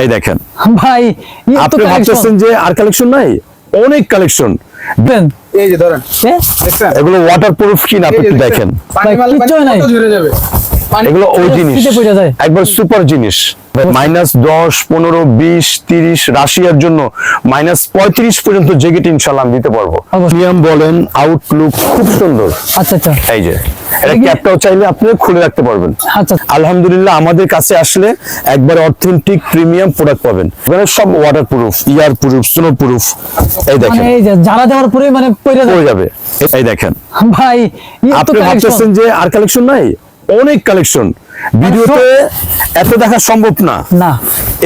এই দেখেন। ভাই এত আপনি ভাবতেছেন যে আর কালেকশন নাই? অনেক কালেকশন দেন। এই যে ধরেন এগুলো ওয়াটার প্রুফ কিনা আপনি একটু দেখেন। পানি মারলে পানি ঝরে যাবে? এগুলো ওই জিনিস। একবার সুপার জিনিস। মাইনাস দশ পনেরো বিশ তিরিশ রাশিয়ার জন্য মাইনাস পঁয়ত্রিশ পর্যন্ত জেগেট ইনশাল্লাহ দিতে পারব। নিয়ম বলেন আউটলুক খুব সুন্দর। আচ্ছা আচ্ছা। এই যে এটা ক্যাপটাও চাইলে আপনি খুলে রাখতে পারবেন। আচ্ছা। আলহামদুলিল্লাহ আমাদের কাছে আসলে একবার অথেন্টিক প্রিমিয়াম প্রোডাক্ট পাবেন। এখানে সব water proof ear proof snow proof এই মানে দেখেন এই যে যারা দেওয়ার পরে মানে পড়ে যাবে। এই দেখেন। ভাই এত আপনি ভাবতেছেন যে আর কালেকশন নাই? অনেক কালেকশন ভিডিওতে এত দেখা সম্ভব না। না।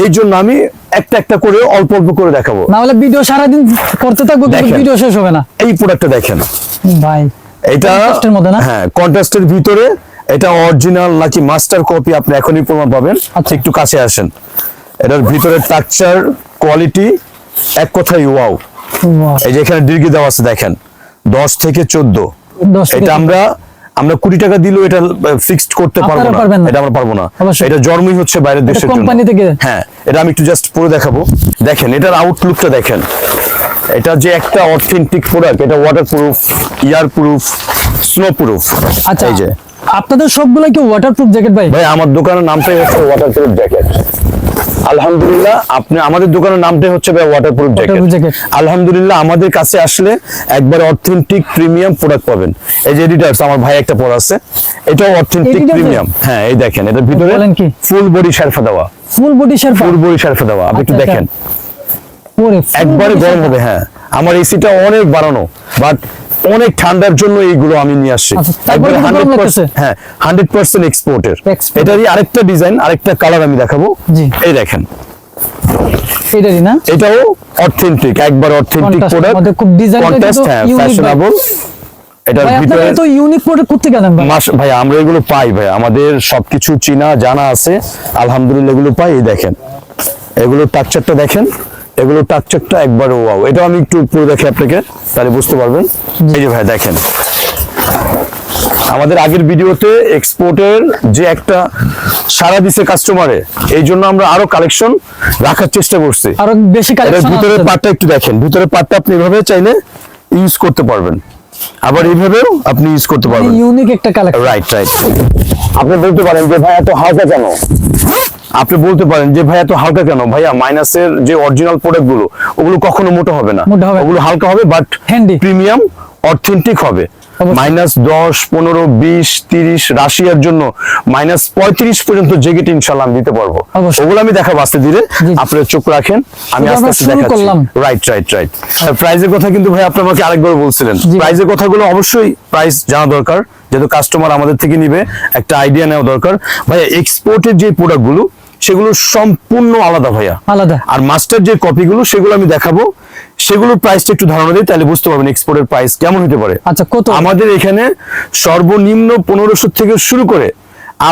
এই জন্য আমি একটা একটা করে অল্প অল্প করে দেখাবো। না হলে ভিডিও সারাদিন করতে থাকব কিন্তু ভিডিও শেষ হবে না। এই প্রোডাক্টটা দেখেন। ভাই এটা এর মধ্যে না? হ্যাঁ কন্ট্রাস্টের ভিতরে এটা অরিজিনাল নাকি মাস্টার কপি আপনি এখনই প্রমাণ পাবেন। আচ্ছা। একটু কাছে আসেন। এটার ভিতরে টাকচার কোয়ালিটি এক কথাই ওয়াও এই যে এখানে ডিগ্রি দেওয়া আছে দেখেন। দশ থেকে চোদ্দ। এটা আমরা আমরা কুড়ি টাকা দিলেও এটা ফিক্সড করতে পারব না। এটা আমরা পারব না। এটা জন্মই হচ্ছে বাইরের দেশের জন্য। কোম্পানি থেকে? হ্যাঁ এটা আমি একটু জাস্ট পরে দেখাবো। দেখেন এটার আউটলুকটা দেখেন। এটা যে একটা অথেন্টিক প্রোডাক্ট এটা water proof ear proof snow proof আচ্ছা এই যে। আপনাদের সবগুলো কি ওয়াটারপ্রুফ জ্যাকেট ভাই? ভাই আমার দোকানের নামটাই হচ্ছে ওয়াটার প্রুফ জ্যাকেট আলহামদুলিল্লাহ আপনি আমাদের দোকানের নামটাই হচ্ছে ভাই ওয়াটার জ্যাকেট আলহামদুলিল্লাহ আমাদের কাছে আসলে একবার অথেন্টিক প্রিমিয়াম প্রোডাক্ট পাবেন। এই যে এডিটার্স আমার ভাই একটা পড়া আছে। এটাও অথেন্টিক প্রিমিয়াম হ্যাঁ এই দেখেন এটার ভিতরে? ফুল বডি শারফা দেওয়া। Full body sherpa full body sherpa দেওয়া। আপনি একটু আচ্ছা, দেখেন। ওরে একবারে গরম হবে হ্যাঁ। আমার এসিটা অনেক বাড়ানো বাট অনেক ঠান্ডার জন্য এইগুলো আমি নিয়ে আসছি। আচ্ছা, তারপরে একবারে কিন্তু গরম 100% লাগতেছে। হ্যাঁ হান্ড্রেড পার্সেন্ট এক্সপোর্টের। এটারই আরেকটা ডিজাইন আরেকটা কালার আমি দেখাবো। এই দেখেন। এটারই না? এটাও অথেন্টিক একবার অথেন্টিক প্রোডাক্ট খুব design টা কন্ট্রাস্ট কিন্তু হ্যাঁ unique ভাই। ফ্যাশনেবল এটার ভিতরে এত ইউনিক প্রোডাক্ট করতে গেলেন ভাই? আমরা এগুলো পাই ভাই আমাদের সবকিছু চিনা জানা আছে। আলহামদুলিল্লাহ এগুলো পাই দেখেন। এগুলো টাকচারটা দেখেন। এগুলো টাকচারটা একবার ওয়াও এটাও আমি একটু পুরো দেখি আপনাকে তাহলে বুঝতে পারবেন। এই যে ভাই দেখেন। আমাদের আগের ভিডিওতে এক্সপোর্টের যে একটা সারা দিছে কাস্টমারে এই জন্য আমরা আরও কালেকশন রাখার চেষ্টা করছি। আরও বেশি কালেকশন ভিতরের পার্টটা একটু দেখেন। ভিতরের পার্টটা আপনি এভাবে চাইলে ইউজ করতে পারবেন। আবার এইভাবেও আপনি ইউজ করতে পারবেন। ইউনিক একটা কালেকশন রাইট রাইট আপনি বলতে পারেন যে ভাই এত হালকা কেন? আপনি বলতে পারেন যে ভাইয়া এত হালকা কেন? ভাইয়া মাইনাসের যে অরিজিনাল প্রোডাক্টগুলো ওগুলো কখনো মোটা হবে না। ওগুলো হালকা হবে বাট। প্রিমিয়াম অথেন্টিক হবে। মাইনাস দশ পনেরো বিশ তিরিশ রাশিয়ার জন্য মাইনাস পঁয়ত্রিশ পর্যন্ত জেগেট ইনশাল্লাহ আমি দিতে পারব। ওগুলো আমি দেখাবো আস্তে ধীরে। আপনারা চোখ রাখেন আমি আস্তে আস্তে দেখাচ্ছি। করলাম। রাইট রাইট রাইট প্রাইজের কথা কিন্তু ভাই আপনি আমাকে আরেকবার বলছিলেন। প্রাইজের কথাগুলো অবশ্যই প্রাইস জানা দরকার যেহেতু কাস্টমার আমাদের থেকে নিবে একটা আইডিয়া নেওয়া দরকার। ভাইয়া এক্সপোর্টের যে প্রোডাক্টগুলো সেগুলো সম্পূর্ণ আলাদা ভাইয়া। আলাদা। আর মাস্টার যে কপিগুলো সেগুলো আমি দেখাবো। সেগুলোর প্রাইসটা একটু ধারণা দিই তাহলে বুঝতে পারবেন এক্সপোর্টের প্রাইস কেমন হতে পারে। আচ্ছা কত? আমাদের এখানে সর্বনিম্ন পনেরোশো থেকে শুরু করে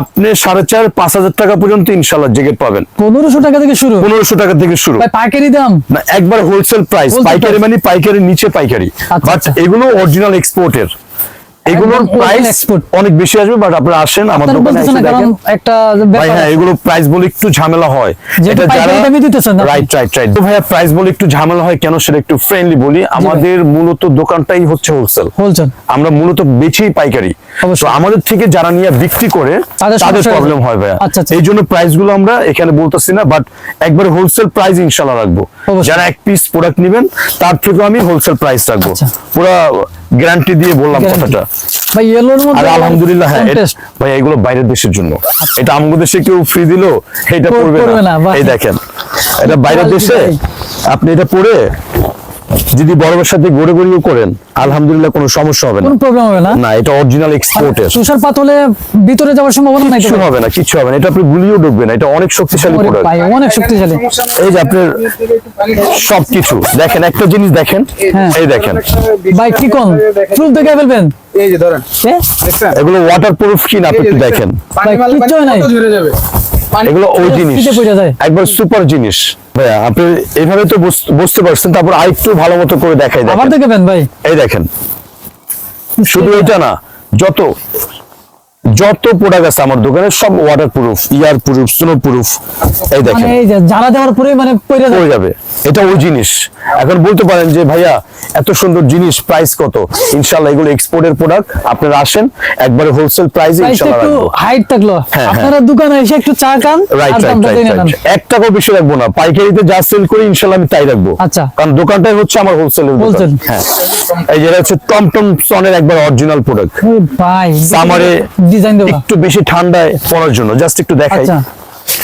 আপনি সাড়ে চার পাঁচ হাজার টাকা পর্যন্ত ইনশাল্লাহ জ্যাকেট পাবেন। পনেরোশো টাকা থেকে শুরু? পনেরোশো টাকা থেকে শুরু। পাইকারি দাম? না একবার হোলসেল প্রাইস পাইকারি মানে পাইকারির নিচে পাইকারি। আচ্ছা, বাট আচ্ছা। এগুলো অরিজিনাল এক্সপোর্টের এগুলোর প্রাইস অনেক বেশি আসবে বাট আপনারা আসেন আমার দোকানে এসে দেখেন। একটা ভাই হ্যাঁ এগুলো প্রাইস বলে একটু ঝামেলা হয়। দামে দিতেছেন রাইট রাইট রাইট তো ভাইয়া প্রাইস বলে একটু ঝামেলা হয় কেন সেটা একটু ফ্রেন্ডলি বলি। আমাদের মূলত দোকানটাই হচ্ছে হোলসেল হোলসেল আমরা মূলত বেছেই পাইকারি। তো আমাদের থেকে যারা নিয়ে বিক্রি করে তাদের প্রবলেম হয় ভাইয়া। এই জন্য প্রাইসগুলো আমরা এখানে বলতেছি না বাট একবার হোলসেল প্রাইস ইনশাল্লাহ রাখব। যারা এক পিস প্রোডাক্ট নেবেন তার থেকে আমি হোলসেল প্রাইস রাখব। আচ্ছা। পুরো গ্যারান্টি দিয়ে বললাম কথাটা। ভাই এলোর আর আলহামদুলিল্লাহ হ্যাঁ ভাই এগুলো বাইরের দেশের জন্য। এটা আমাদের দেশে কেউ ফ্রি দিলো এটা পড়বে না। না, এই দেখেন এটা বাইরের দেশে? আপনি এটা পরে যদি বরফের সাথে গড়ে গড়িও করেন আলহামদুলিল্লাহ কোনো সমস্যা হবে না। কোনো প্রবলেম হবে না? না এটা অরিজিনাল এক্সপোর্টের তুষারপাত হলে ভিতরে যাওয়ার সম্ভাবনা নাই তো কিছু হবে না কিছু হবে না। এটা আপনি গুলিও ঢুকবে না এটা অনেক শক্তিশালী প্রোডাক্ট ভাই অনেক শক্তিশালী। এই যে আপনার সবকিছু দেখেন একটা জিনিস দেখেন। হ্যাঁ। এই দেখেন। ভাই কি কোন? প্রুফ দেখে ফেলবেন? এই যে ধরেন। এগুলো ওয়াটার প্রুফ কিনা আপনি একটু দেখেন। পানি মারলে নাই। ঝরে যাবে? পানি এগুলো ওই জিনিস। একবার সুপার জিনিস। ভাইয়া আপনি এইভাবে তো বুঝ- বুঝতে পারছেন তারপর আরেকটু ভালো মতো করে দেখাই আবার দেখেন। দেখবেন ভাই। এই দেখেন। শুধু এটা না যত যত প্রোডাক্ট আছে আমার দোকানে সব water proof ear proof snow proof এই মানে দেখেন এই যারা দেওয়ার পরে মানে পড়ে যাবে। এটা ওই জিনিস। এখন বলতে পারেন যে ভাইয়া এত সুন্দর জিনিস প্রাইস কত? ইনশাল্লাহ এগুলো এক্সপোর্টের প্রোডাক্ট আপনারা আসেন একবারে হোলসেল প্রাইসে ইনশাল্লাহ রাখব। হাইট থাকল। হ্যাঁ। আপনারা দোকানে এসে একটু চা খান রাইট আর রাইট এক টাকাও বেশি রাখব না। পাইকারিতে যা সেল করি ইনশাল্লাহ আমি তাই রাখব। আচ্ছা। কারণ দোকানটাই হচ্ছে আমার হোলসেলের দোকান। হ্যাঁ। এই যেটা হচ্ছে টমটম সনের একবার অরিজিনাল প্রোডাক্ট ভাই সামারে ডিজাইন দেবো একটু বেশি ঠান্ডায় পড়ার জন্য জাস্ট একটু দেখাই। আচ্ছা।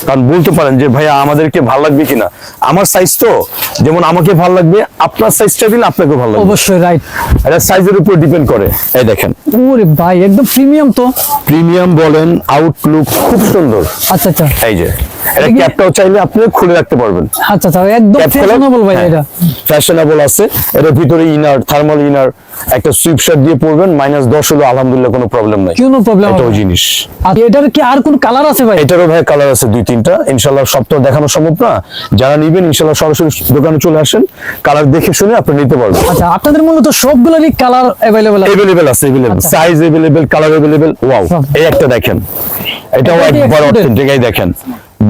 কারণ বলতে পারেন যে ভাইয়া আমাদেরকে ভালো লাগবে কিনা? আমার সাইজ তো যেমন আমাকে ভালো লাগবে আপনার সাইজটা দিলে আপনাকে ভালো লাগবে। অবশ্যই রাইট এটা সাইজের উপর ডিপেন্ড করে। এই দেখেন। ওরে ভাই একদম প্রিমিয়াম তো। প্রিমিয়াম বলেন আউটলুক খুব সুন্দর। আচ্ছা আচ্ছা। এই যে। এটা ক্যাপটাও চাইলে আপনি খুলে রাখতে পারবেন। আচ্ছা আচ্ছা একদম ফ্যাশনেবল ভাই এটা। ফ্যাশনেবল আছে। এর ভিতরে ইনার থার্মাল ইনার একটা সুইপ দিয়ে পরবেন মাইনাস দশ হলো আলহামদুলিল্লাহ কোনো প্রবলেম নাই। কোনো প্রবলেম এটা জিনিস। এটার কি আর কোন কালার আছে ভাই? এটারও ভাই কালার আছে দুই তিনটা। ইনশাল্লাহ সব তো দেখানো সম্ভব না। যারা নিবেন ইনশাল্লাহ সরাসরি দোকানে চলে আসেন। কালার দেখে শুনে আপনি নিতে পারবেন। আচ্ছা আপনাদের মূলত সবগুলোরই কালার অ্যাভেলেবল আছে? এভেলেবেল আছে আচ্ছা। Size available colour available wow এই একটা দেখেন। এটাও একবার exported? অথেন্টিক এই দেখেন।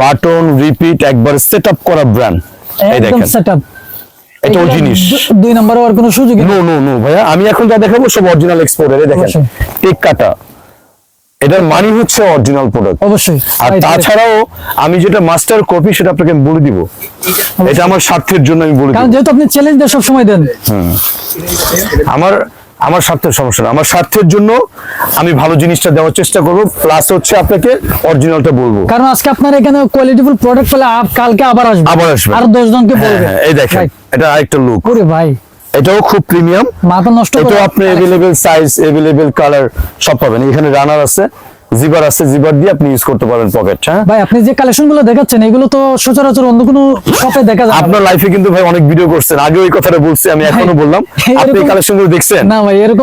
বাটন রিপিট একবার সেট আপ করা ব্র্যান্ড এই দেখেন। সেটআপ এটা ওই জিনিস। দুই নম্বরে আর কোনো সুযোগ নো নো নো ভাইয়া আমি এখন যা দেখাবো সব অরিজিনাল এক্সপোর্টের দেখেন। টেক কাটা। এটার মানি হচ্ছে অরিজিনাল প্রোডাক্ট অবশ্যই। আর. তাছাড়াও আমি যেটা মাস্টার কপি সেটা আপনাকে আমি বলে দিব। এটা আমার স্বার্থের জন্য আমি বলে কারণ যেহেতু আপনি চ্যালেঞ্জ দিয়ে সব সময় দেন আমার আমার স্বার্থের সমস্যা না। আমার স্বার্থের জন্য আমি ভালো জিনিসটা দেওয়ার চেষ্টা করব। প্লাস হচ্ছে আপনাকে অরিজিনালটা বলব। কারণ আজকে আপনার এখানে কোয়ালিটিফুল প্রোডাক্ট পেলে কালকে আবার আসবে। আবার আসবে। আর দশ জনকে হ্যাঁ বলবে। হ্যাঁ এই দেখেন এটা আরেকটা লুক ওরে ভাই। এটাও খুব প্রিমিয়াম মাথা নষ্ট এটাও আপনি এভেলেবেল সাইজ এভেলেবেল কালার সব পাবেন। এখানে রানার আছে। জিবার আছে জিবার দিয়ে আপনি ইউজ করতে পারেন পকেট হ্যাঁ? ভাই আপনি যে কালেকশনগুলো দেখাচ্ছেন এগুলো তো সচরাচর অন্য কোনো শপে দেখা যায় আপনার লাইফে কিন্তু ভাই অনেক ভিডিও করছেন। আগে ওই কথাটা বলছি আমি এখনও বললাম। আপনি এরকম- কালেকশনগুলো দেখছেন? না ভাই এরকম